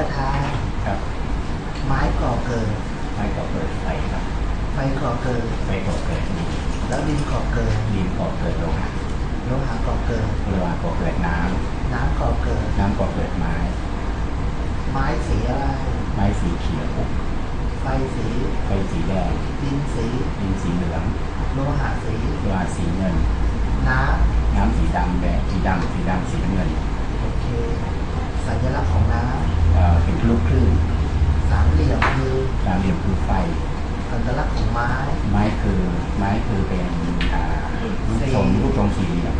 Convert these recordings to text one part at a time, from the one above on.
ประทานครับ ไม้ก่อเกิดไฟก่อเกิดไฟครับ ไฟก่อเกิดไฟก่อเกิดดินแล้วดินก่อเกิดดินก่อเกิดโลหะโลหะก่อเกิดโลหะก่อเกิดน้น้ำก่อเกิดำน้ำก่อเกิดไม้ ไม้สีอะไร ไม้สีเขียวไฟสีไฟสีแดงดินสีดินสีเหลืองโลหะสีโลหะสีเงิน น้น้ำสีดำแดงสีดำสีดำสีน้ำเงินำโอเคสัญลักษณ์ของน้เอ่อ เป็นลูกคลื่นำสามเหลี่ยมคือสามเหลี่ยมคือไฟสัญลักษณ์ของไม้ ไม้คือไม้คือเป็นอ่ารูปทรงรูปทรงสี่เหลี่ยม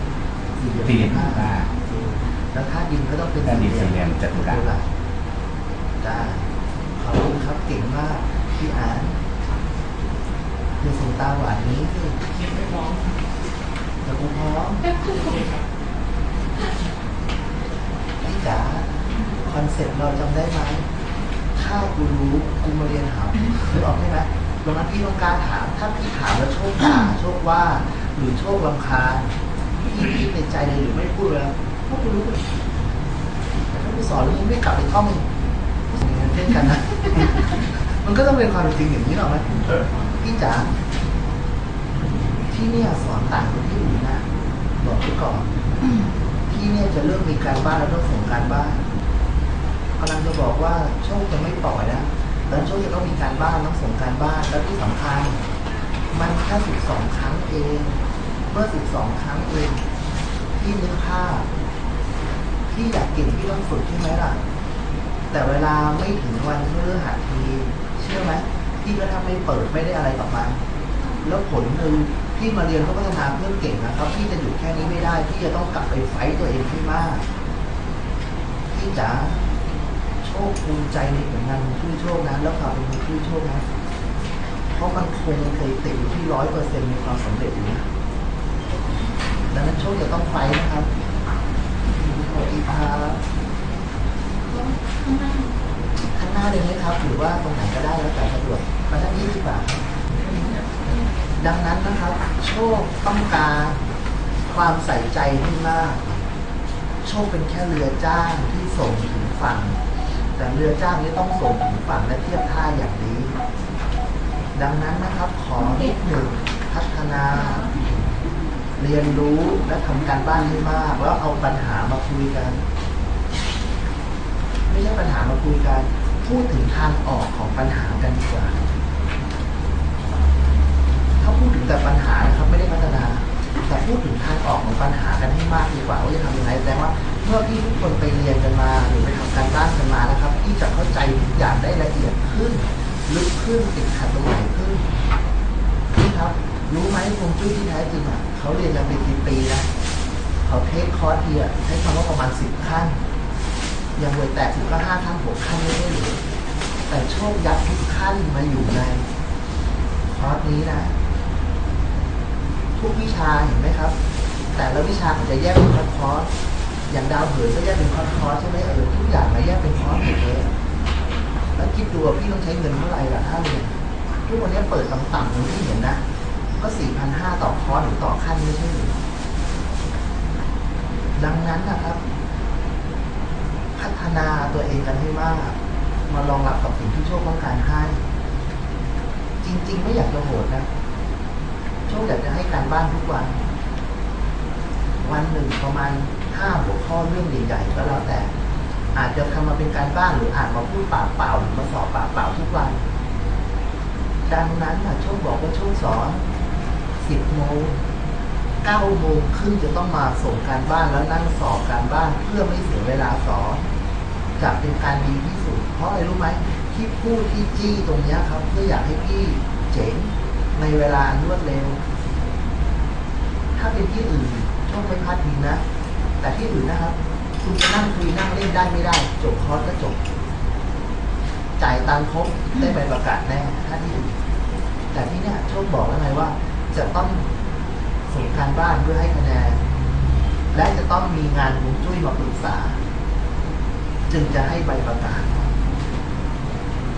สี่เหลี่ยมสี่เหลี่ยมห้าห้าแล้วถ้าดินก็ต้องเป็นถ้าดินสี่เหลี่ยมจัตุรัสได้ขอบคุณครับเก่งมากพี่อ่านเดี๋ยวส่งตาหวานนี้สิเขียนไม่ร้องแต่กูพร้อมแป๊บนึงครับพี่จ๋า คอนเซ็ปต์เราจำได้ไหมถ้ากูรู้กูมาเรียนหาหรือออกใช่ไหมตรงนั้นพี่ต้องการถาม ถ้าพี่ถามแล้วโชคด่าโชคว่า หรือโชคลำคาญพี่คิดในใจเลยหรือไม่พูดเลยเพรากูรู้แต่ถ้ากูสอนแล้วมึงไม่กลับไปท่องอย่างนั้นเช่นกันนะ มันก็ต้องเป็นความจริงอย่างนี้หรอกไหมพี่จ๋าที่เนี่ยสอนต่างกับที่อื่นนะบอกไว้ก่อนที่เนี่ยจะเริ่มมีการบ้านแล้วต้องส่งการบ้าน กำลังจะบอกว่าโชคจะไม่ปล่อยนะแล้วโชคจะต้องมีการบ้านต้องส่งการบ้านแล้วที่สำคัญ มันแค่สิบสองครั้งเอง เมื่อสิบสองครั้งเองพี่นึกภาพพี่อยากเก่งพี่ต้องฝึกใช่ไหมล่ะ แต่เวลาไม่ถึงวันพฤหัสทีเชื่อไหมพี่ก็ทำไม่เปิดไม่ได้อะไรกับมันแล้วผลคือพี่มาเรียนเขาพัฒนาเพื่อนเก่งนะครับพี่จะอยู่แค่นี้ไม่ได้พี่จะต้องกลับไปไฟตัวเองให้มากพี่จ๋า โชคภูมิใจในผลงานของชื่โชคนะแล้วความเป็นของชื่โชคนะเพราะมันคงเคยติดอยู่ที่ร้อยเปอร์เซ็นต์มีความสำเร็จอยู่นะดังนั้นโชคจะต้องไฟนะครับสวัสดีครับข้างหน้าข้างหน้าเลยไหมครับ หรือว่าตรงไหนก็ได้แล้วแต่สะดวกมาด้านนี้ดีกว่าดังนั้นนะครับ โชคต้องการความใส่ใจที่มาก โชคเป็นแค่เรือจ้างที่ส่งถึงฝั่ง เรือจ้างนี้ต้องส่งถึงฝั่งและเทียบท่าอย่างดีดังนั้นนะครับขอนิดหนึ่งพัฒนา เรียนรู้และทำการบ้านให้มาก แล้วเอาปัญหามาคุยกัน ไม่ใช่ปัญหามาคุยกัน พูดถึงทางออกของปัญหากันดีกว่า ถ้าพูดถึงแต่ปัญหานะครับไม่ได้พัฒนา แต่พูดถึงทางออกของปัญหากันให้มากดีกว่าว่าจะทำยังไงแต่ว่า เมื่อพี่ทุกคนไปเรียนกันมาหรือไปทำการบ้านกันมานะครับพี่จะเข้าใจทุกอย่างได้ละเอียดขึ้น ลึกขึ้นติดขัดตรงไหนขึ้นพี่ครับรู้ไหมคงจุ้ยที่แท้จริงอะเขาเรียนกันเป็นปีๆนะเขาเทคคอร์สเทียใช้คำว่าประมาณสิบขั้นย่างเวยแตกสิบก็ห้าขั้นหกขั้นไม่ได้หรือแต่โชคยัดทุกขั้นมาอยู่ในคอร์สนี้นะ กวิชาเห็นไหมครับ แต่ละวิชามันจะแยกเป็นคอร์สอย่างดาวเหินก็แยกเป็นคอร์สคอร์สใช่ไหมเออทุกอย่างมาแยกเป็นคอร์สหมดเลยแล้วคิดดูว่าพี่ต้องใช้เงินเท่าไหร่ล่ะถ้าเรียนทุกวันนี้เปิดต่ำๆอย่างที่เห็นนะ ก็สี่พันห้าต่อคอร์สหรือต่อขั้นไม่ใช่หรือดังนั้นนะครับ พัฒนาตัวเองกันให้มากมารองรับกับสิ่งที่โชคต้องการให้ จริง ๆ ไม่อยากจะโหดนะ โชคอยากจะให้การบ้านทุกวัน วันหนึ่งประมาณห้าหัวข้อเรื่องใหญ่ๆก็แล้วแต่ อาจจะทำมาเป็นการบ้านหรืออ่านมาพูดปากเปล่าหรือมาสอบปากเปล่าทุกวัน ดังนั้นนะโชคบอกว่าโชคสอนสิบโมงเก้าโมงครึ่งจะต้องมาส่งการบ้านแล้วนั่งสอบการบ้านเพื่อไม่เสียเวลาสอนจะเป็นการดีที่สุด เพราะอะไรรู้ไหมที่พูดที่จี้ตรงเนี้ยครับเพื่ออยากให้พี่เจ๋ง ในเวลารวดเร็ว ถ้าเป็นที่อื่นโชคไม่พลาดพิงนะ แต่ที่อื่นนะครับ คุณจะนั่งคุยนั่งเล่นได้ไม่ได้ จบคอร์สก็จบ จ่ายตังค์ครบได้ใบประกาศแน่ถ้าที่อื่น แต่ที่เนี่ยโชคบอกแล้วไงว่า จะต้องส่งการบ้านเพื่อให้คะแนน และจะต้องมีงานฮวงจุ้ยมาปรึกษา จึงจะให้ใบประกาศ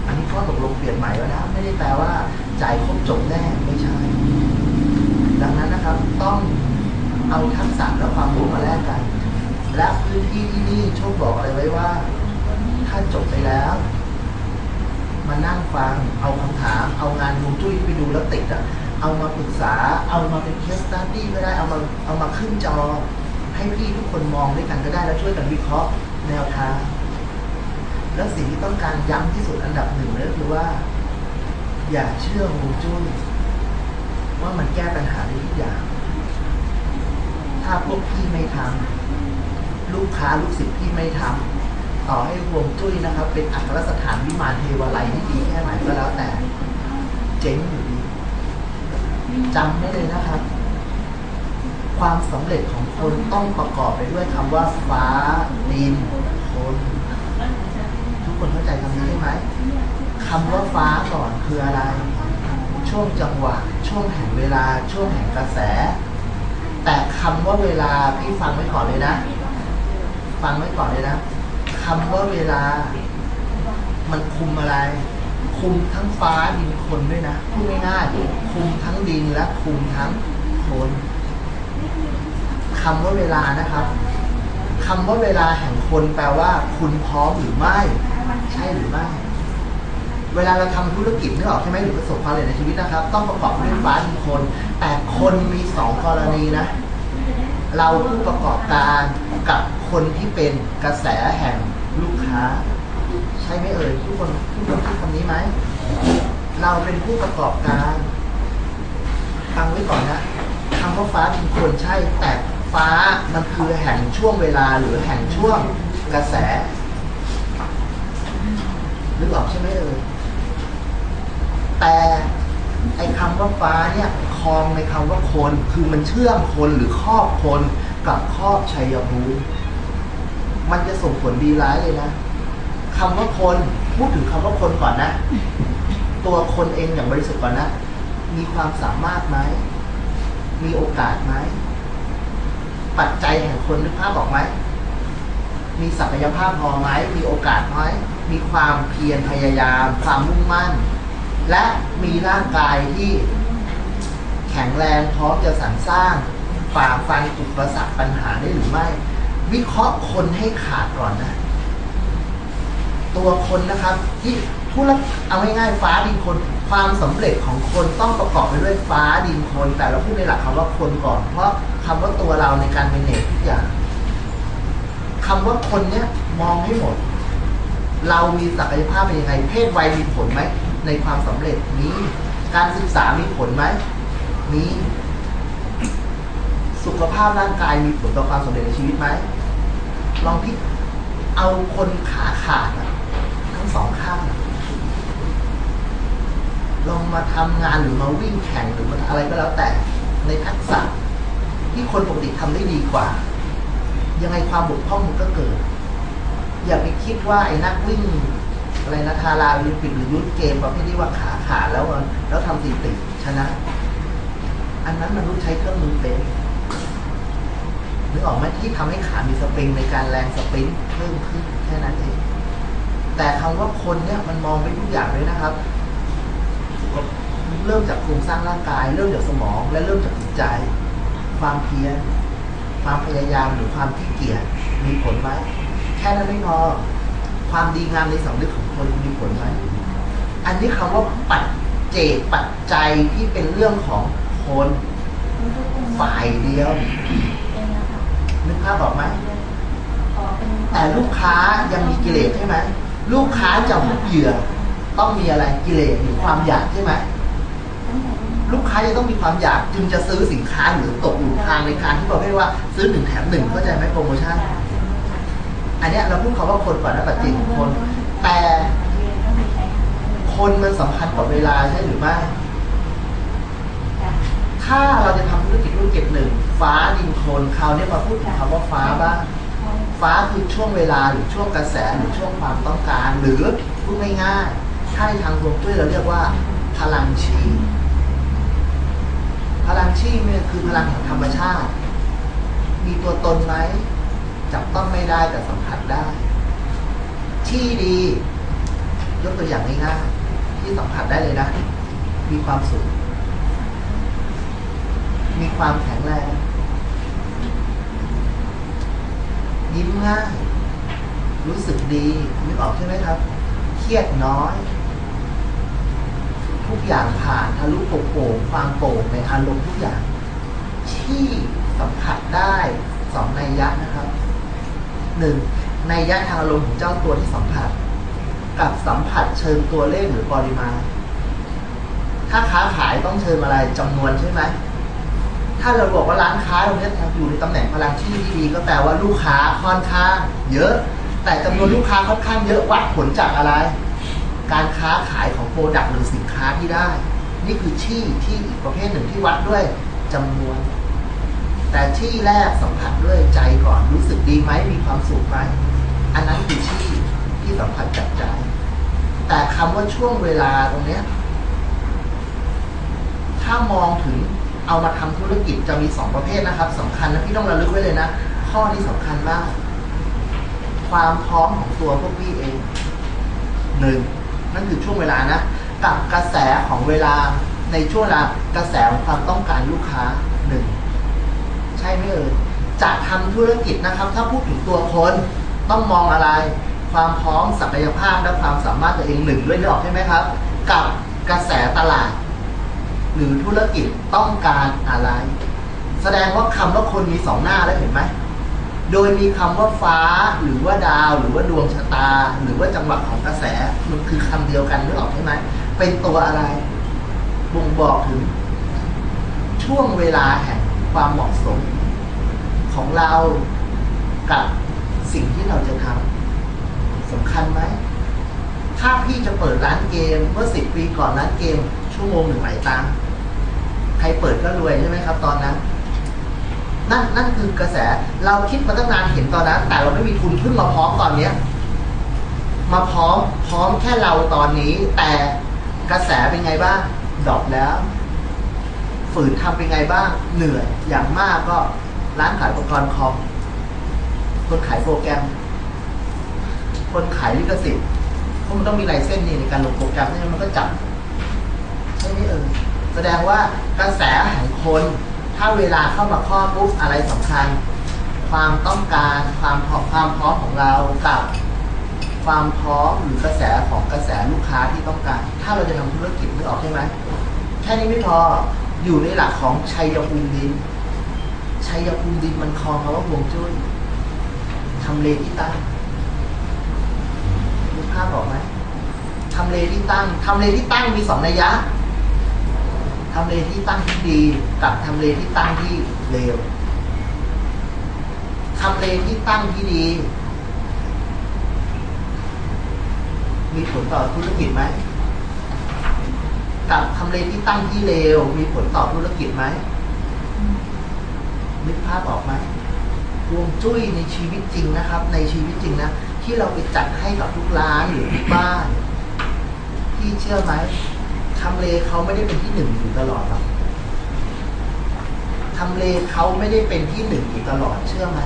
อันนี้ข้อตกลงเปลี่ยนใหม่แล้วนะ ไม่ได้แปลว่า จ่ายครบจบแน่ไม่ใช่ ดังนั้นนะครับต้องเอาทักษะและความรู้มาแลกกัน และพื้นที่ที่นี่โชคบอกอะไรไว้ว่า ถ้าจบไปแล้ว มานั่งฟังเอาคำถาม เอางานฮวงจุ้ยไปดูแล้วติดอะเอามาปรึกษา เอามาเป็นเคสตัดดี้ก็ได้เอามาเอามาขึ้นจอ ให้พี่ทุกคนมองด้วยกันก็ได้แล้วช่วยกันวิเคราะห์แนวทาง แล้วสิ่งที่ต้องการย้ำที่สุดอันดับหนึ่งเลยคือว่า อย่าเชื่อฮวงจุ้ยว่ามันแก้ปัญหาได้ทุกอย่าง ถ้าพวกพี่ไม่ทำลูกค้าลูกศิษย์พี่ไม่ทำต่อให้ฮวงจุ้ยนะครับ เป็นอัครสถานวิมานเทวาลัยที่ดีแค่ไหนก็แล้วแต่ เจ๊งอยู่ดีจำไม่เลยนะครับ ความสำเร็จของคนต้องประกอบไปด้วยคำว่าฟ้าดินคนทุกคนเข้าใจคำนี้ใช่ไหม คำว่าฟ้าก่อนคืออะไร ช่วงจังหวะ ช่วงแห่งเวลา ช่วงแห่งกระแส แต่คำว่าเวลาพี่ฟังไว้ก่อนเลยนะ ฟังไว้ก่อนเลยนะคำว่าเวลา มันคุมอะไร คุมทั้งฟ้าดินคนด้วยนะพูดง่ายๆคุมทั้งดินและคุมทั้งคนคำว่าเวลานะครับคำว่าเวลาแห่งคนแปลว่า คุณพร้อมหรือไม่ ใช่หรือไม่ เวลาเราทำธุรกิจนึกออกใช่ไหมหรือประสบความสำเร็จในชีวิตนะครับ ต้องประกอบด้วยฟ้าดินคน แต่คนมีสองกรณีนะ เราผู้ประกอบการกับคนที่เป็นกระแสแห่งลูกค้า ใช่ไหมเอ่ยทุกคนทุกคนคิดคำนี้ไหม เราเป็นผู้ประกอบการฟังไว้ก่อนนะคำว่าฟ้าเป็นคนใช่ แต่ฟ้ามันคือแห่งช่วงเวลาหรือแห่งช่วงกระแสนึกออกใช่ไหมเอ่ย แต่ไอ้คำว่าฟ้าเนี่ยคลองในคำว่าคนคือมันเชื่อมคนหรือครอบคนกับครอบชัยภูมิมันจะส่งผลดีร้ายเลยนะคำว่าคนพูดถึงคำว่าคนก่อนนะ ตัวคนเองอย่างบริสุทธิ์ก่อนนะ มีความสามารถไหมมีโอกาสไหมปัจจัยแห่งคนนึกภาพออกไหมมีศักยภาพพอไหมมีโอกาสไหมมีความเพียรพยายาม ความมุ่งมั่น และมีร่างกายที่แข็งแรงพร้อมจะสรรสร้างฝ่าฟันอุปสรรคปัญหาได้หรือไม่ วิเคราะห์คนให้ขาดก่อนนะ ตัวคนนะครับ ที่ธุรเอาง่ายๆฟ้าดินคน ความสำเร็จของคนต้องประกอบไปด้วยฟ้าดินคน แต่เราพูดในหลักคำว่าคนก่อน เพราะคำว่าตัวเราในการเป็นเนตทุกอย่างคำว่าคนเนี้ยมองให้หมด เรามีศักยภาพเป็นยังไง เพศวัยมีผลไหม ในความสำเร็จนี้การศึกษามีผลไหมมีสุขภาพร่างกายมีผลต่อความสำเร็จในชีวิตไหมลองพิจเอาคนขาขาดทั้งสองข้างลองมาทำงานหรือมาวิ่งแข่งหรือมาอะไรก็แล้วแต่ในทักษะที่คนปกติทำได้ดีกว่า ยังไงความบกพร่องมันก็เกิด อย่าไปคิดว่าไอ้นักวิ่ง อะไรนะทาราโอลิมปิกหรือยุทธเกมประเภทที่ว่าขาขาดแล้วแล้วทำสถิติชนะ อันนั้นมนุษย์ใช้เครื่องมือเป็นนึกออกไหมที่ทำให้ขามีสปริงในการแรงสปรินเพิ่มขึ้นแค่นั้นเอง แต่คำว่าคนเนี่ยมันมองไปทุกอย่างเลยนะครับ เริ่มจากโครงสร้างร่างกาย เริ่มจากสมองและเริ่มจากจิตใจ ความเพียรความพยายามหรือความขี้เกียจมีผลไหมแค่นั้นไม่พอ ความดีงามในสำนึกของคนมีผลไหมอันนี้คำว่าปัจเจกปัจจัยที่เป็นเรื่องของคนฝ่ายเดียวนึกภาพออกไหมแต่ลูกค้ายังมีกิเลสใช่ไหมลูกค้าจะเหยื่อ ต้องมีอะไรกิเลสหรือความอยากใช่ไหมลูกค้าจะต้องมีความอยากจึงจะซื้อสินค้าหรือตกหลุมพรางในการที่ประเภทว่าซื้อหนึ่งแถมหนึ่งเข้าใจไหมโปรโมชั่น อันนี้เราพูดคำว่าคนก่อนนะปัจเจกของคน แต่คนมันสำคัญกับเวลาใช่หรือไม่ ถ้าเราจะทำธุรกิจธุรกิจหนึ่ง ฟ้าดินโคลนคราวนี้มาพูดถึงคำว่าฟ้าบ้าง ฟ้าคือช่วงเวลาหรือช่วงกระแสหรือช่วงความต้องการ หรือพูดง่ายๆถ้าในทางฮวงจุ้ยเราเรียกว่า พลังชีพพลังชีพเนี่ยคือพลังแห่งธรรมชาติ มีตัวตนไหม จับต้องไม่ได้แต่สัมผัสได้ ที่ดี ยกตัวอย่างง่ายๆที่สัมผัสได้เลยนะ มีความสุขมีความแข็งแรงยิ้มง่ายรู้สึกดีนึกออกใช่ไหมครับ เครียดน้อย ทุกอย่างผ่านทะลุโปร่งความโปร่งในอารมณ์ทุกอย่าง ที่สัมผัสได้สองนัยยะนะครับ หนึ่งในยยะทางอารมณ์ของเจ้าตัวที่สัมผัส กับสัมผัสเชิงตัวเลขหรือปริมาณ ถ้าค้าขายต้องเชิญอะไรจำนวนใช่ไหมถ้าเราบอกว่าร้านค้าตรงนี้อยู่ในตำแหน่งพลังที่ดีก็แปลว่าลูกค้าค่อนข้างเยอะ แต่จำนวนลูกค้าค่อนข้างเยอะวัดผลจากอะไร การค้าขายของโปรดักต์หรือสินค้าที่ได้ นี่คือที่ที่อีกประเภทหนึ่งที่วัดด้วยจำนวน แต่ที่แรกสัมผัสด้วยใจก่อนรู้สึกดีไหมมีความสุขไหมอันนั้นคือที่ที่สัมผัสจากใจ แต่คำว่าช่วงเวลาตรงเนี้ย ถ้ามองถึงเอามาทำธุรกิจจะมีสองประเภทนะครับสำคัญนะพี่ต้องระลึกไว้เลยนะข้อนี้สำคัญมาก ความพร้อมของตัวพวกพี่เองหนึ่งนั่นคือช่วงเวลานะกับกระแสของเวลาในช่วงเวลากระแสของความต้องการลูกค้า ใช่ไหมเอ่ยจะทำธุรกิจนะครับ ถ้าพูดถึงตัวคนต้องมองอะไร ความพร้อมศักยภาพและความสามารถตัวเองหนึ่งด้วยนึกออกใช่ไหมครับ กับกระแสตลาด หรือธุรกิจต้องการอะไร แสดงว่าคำว่าคนมีสองหน้าแล้วเห็นไหมโดยมีคำว่าฟ้าหรือว่าดาว หรือว่าดวงชะตา หรือว่าจังหวะของกระแสมันคือคำเดียวกันนึกออกใช่ไหมเป็นตัวอะไรบ่งบอกถึงช่วงเวลาแห่งความเหมาะสม ของเรากับสิ่งที่เราจะทำสำคัญไหม ถ้าพี่จะเปิดร้านเกมเมื่อสิบปีก่อนร้านเกม ชั่วโมงหนึ่งหลายตังค์ใครเปิดก็รวยใช่ไหมครับ ตอนนั้น นั่นนั่นคือกระแสเราคิดมาตั้งนานเห็นตอนนั้น แต่เราไม่มีทุนเพิ่งมาพร้อมตอนเนี้ยมาพร้อมพร้อมแค่เราตอนนี้ แต่กระแสเป็นไงบ้างดรอปแล้ว ฝืนทำเป็นไงบ้างเหนื่อยอย่างมากก็ ร้านขายอุปกรณ์คอม คนขายโปรแกรม คนขายลิขสิทธิ์เพราะมันต้องมีลายเส้นนี่ในการลงโปรแกรมไม่มันก็จับใช่ไหมเออแสดงว่ากระแสแห่งคน ถ้าเวลาเข้ามาครอบปุ๊บอะไรสำคัญ ความต้องการความพร้อมความพร้อมของเรากับความพร้อมหรือกระแสของกระแสลูกค้าที่ต้องการ ถ้าเราจะทำธุรกิจนึกออกใช่ไหมแค่นี้ไม่พออยู่ในหลักของชัยภูมิดิน ชัยภูมิดินมันคลองคำว่าห่วงจุ้ยทำเลที่ตั้งนึกภาพออกไหมทำเลที่ตั้งทำเลที่ตั้งมีสองนัยยะทำเลที่ตั้งที่ดีกับทำเลที่ตั้งที่เลวทำเลที่ตั้งที่ดี มีผลต่อธุรกิจไหมกับทำเลที่ตั้งที่เลวมีผลต่อธุรกิจไหม นึกภาพออกไหมฮวงจุ้ยในชีวิตจริงนะครับ ในชีวิตจริงนะที่เราไปจัดให้กับทุกร้านหรือทุกบ้านพี่เชื่อไหมทำเลเขาไม่ได้เป็นที่หนึ่งอยู่ตลอดหรอกทำเลเขาไม่ได้เป็นที่หนึ่งอยู่ตลอดเชื่อไหม